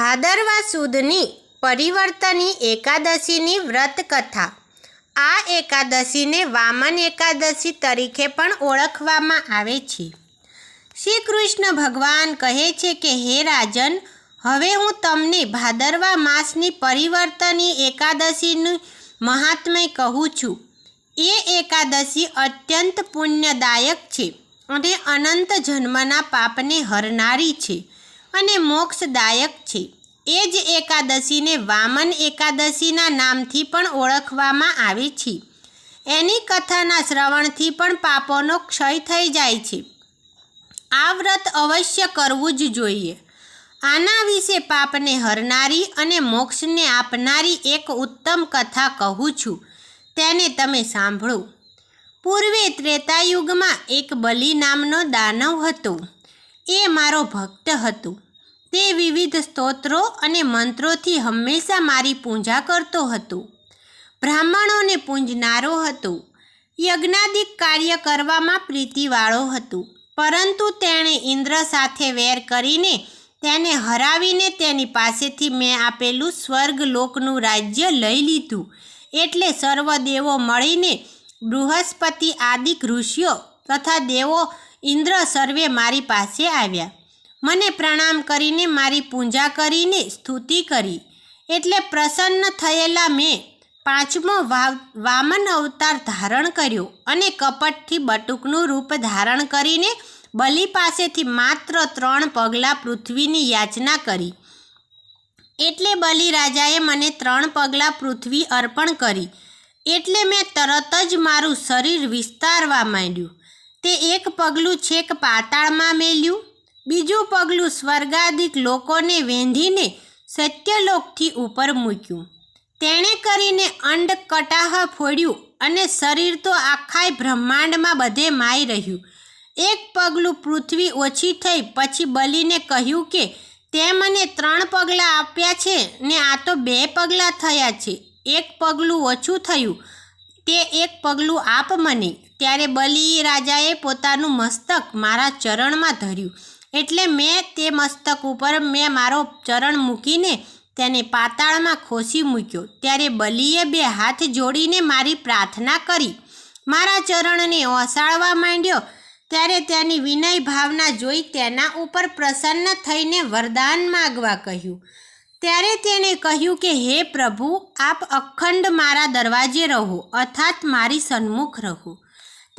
ભાદરવા સુદની પરિવર્તની એકાદશીની વ્રત કથા આ એકાદશીને વામન એકાદશી તરીકે પણ ઓળખવામાં આવે છે. શ્રી કૃષ્ણ ભગવાન કહે છે કે, હે રાજન, હવે હું તમને ભાદરવા માસની પરિવર્તની એકાદશીનું મહાત્મય કહું છું. એ એકાદશી અત્યંત પુણ્યદાયક છે અને અનંત જન્મના પાપને હરનારી છે. અને મોક્ષદાયક છે. એ જ એકાદશીને વામન એકાદશીના નામથી પણ ઓળખવામાં આવે છે. એની કથાના શ્રવણથી પણ પાપોનો ક્ષય થઈ જાય છે. આ વ્રત અવશ્ય કરવું જ જોઈએ. આના વિશે પાપને હરનારી અને મોક્ષને આપનારી એક ઉત્તમ કથા કહું છું. તેને તમે સાંભળો. પૂર્વે ત્રેતાયુગમાં એક બલિ નામનો દાનવ હતો. એ મારો ભક્ત હતું. તે વિવિધ સ્તોત્રો અને મંત્રોથી હંમેશા મારી પૂજા કરતો હતો. બ્રાહ્મણોને પૂંજનારો હતો. યજ્ઞાદિક કાર્ય કરવામાં પ્રીતિવાળો હતો. પરંતુ તેણે ઇન્દ્ર સાથે વેર કરીને તેને હરાવીને તેની પાસેથી મેં આપેલું સ્વર્ગલોકનું રાજ્ય લઈ લીધું. એટલે સર્વ દેવો મળીને બૃહસ્પતિ આદિક ઋષિઓ તથા દેવો ઇન્દ્ર સર્વે મારી પાસે આવ્યા. મને પ્રણામ કરીને મારી પૂજા કરીને સ્તુતિ કરી. એટલે પ્રસન્ન થયેલા મેં પાંચમો વામન અવતાર ધારણ કર્યો અને કપટથી બટુકનું રૂપ ધારણ કરીને બલિ પાસેથી માત્ર ત્રણ પગલાં પૃથ્વીની યાચના કરી. એટલે બલિ રાજાએ મને ત્રણ પગલાં પૃથ્વી અર્પણ કરી. એટલે મેં તરત જ મારું શરીર વિસ્તારવા માંડ્યું. તે એક પગલું છેક પાતાળમાં મેલ્યું. બીજું પગલું સ્વર્ગાદિક લોકોને વેંધીને સત્યલોકથી ઉપર મૂક્યું. તેણે કરીને અંડ કટાહ ફોડ્યું અને શરીર તો આખાય બ્રહ્માંડમાં બધે માઈ રહ્યું. એક પગલું પૃથ્વી ઓછી થઈ પછી બલીને કહ્યું કે, તે મને ત્રણ પગલાં આપ્યા છે ને આ તો બે પગલાં થયા છે. એક પગલું ઓછું થયું. તે એક પગલું આપ મને. ત્યારે બલી રાજાએ પોતાનું મસ્તક મારા ચરણમાં ધર્યું. એટલે મેં તે મસ્તક ઉપર મેં મારો ચરણ મૂકીને તેને પાતાળમાં ખોસી મૂક્યો. ત્યારે બલીએ બે હાથ જોડીને મારી પ્રાર્થના કરી. મારા ચરણને ઓસાળવા માંડ્યો. ત્યારે તેની વિનય ભાવના જોઈ તેના ઉપર પ્રસન્ન થઈને વરદાન માગવા કહ્યું. ત્યારે તેણે કહ્યું કે, હે પ્રભુ, આપ અખંડ મારા દરવાજે રહો, અર્થાત મારી સન્મુખ રહો.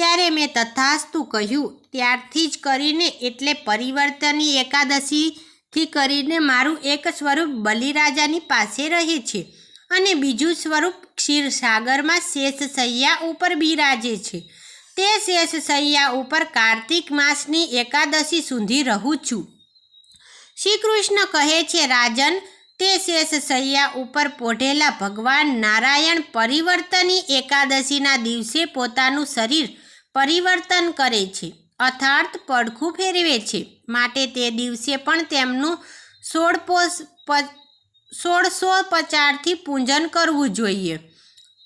ત્યારે મેં તથાસ્તુ કહ્યું, ત્યારથી જ કરીને એટલે પરિવર્તનની એકાદશીથી કરીને મારું એક સ્વરૂપ બલિરાજાની પાસે રહે છે અને બીજું સ્વરૂપ ક્ષીરસાગરમાં શેષ સૈયા ઉપર બિરાજે છે. તે શેષ સૈયા ઉપર કાર્તિક માસની એકાદશી સુધી રહું છું. શ્રી કૃષ્ણ કહે છે, રાજન, તે શેષ સૈયા ઉપર પોઢેલા ભગવાન નારાયણ પરિવર્તની એકાદશીના દિવસે પોતાનું શરીર પરિવર્તન કરે છે. અર્થાત પડખું ફેરવે છે. માટે તે દિવસે પણ તેમનું સોળપોષ સોળસો પચારથી પૂજન કરવું જોઈએ.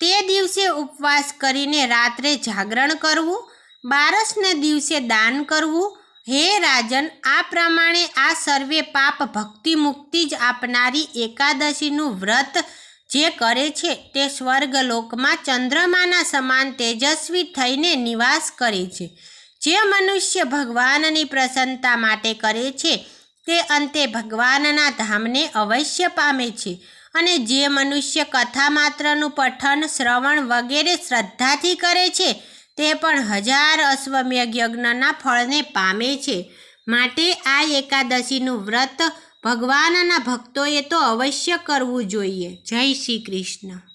તે દિવસે ઉપવાસ કરીને રાત્રે જાગરણ કરવું, બારસને દિવસે દાન કરવું. હે રાજન, આ પ્રમાણે આ સર્વે પાપ ભક્તિ મુક્તિ જ આપનારી એકાદશીનું વ્રત જે કરે છે તે સ્વર્ગલોકમાં ચંદ્રમાના સમાન તેજસ્વી થઈને નિવાસ કરે છે. જે મનુષ્ય ભગવાનની પ્રસન્નતા માટે કરે છે, તે અંતે ભગવાનના ધામને અવશ્ય પામે છે અને જે મનુષ્ય કથા માત્રનું પઠન, શ્રવણ વગેરે શ્રદ્ધાથી કરે છે, તે પણ હજાર અશ્વમ્ય યજ્ઞના ફળને પામે છે. માટે આ એકાદશીનું વ્રત ભગવાનના ભક્તોએ તો અવશ્ય કરવું જોઈએ. જય શ્રી કૃષ્ણ.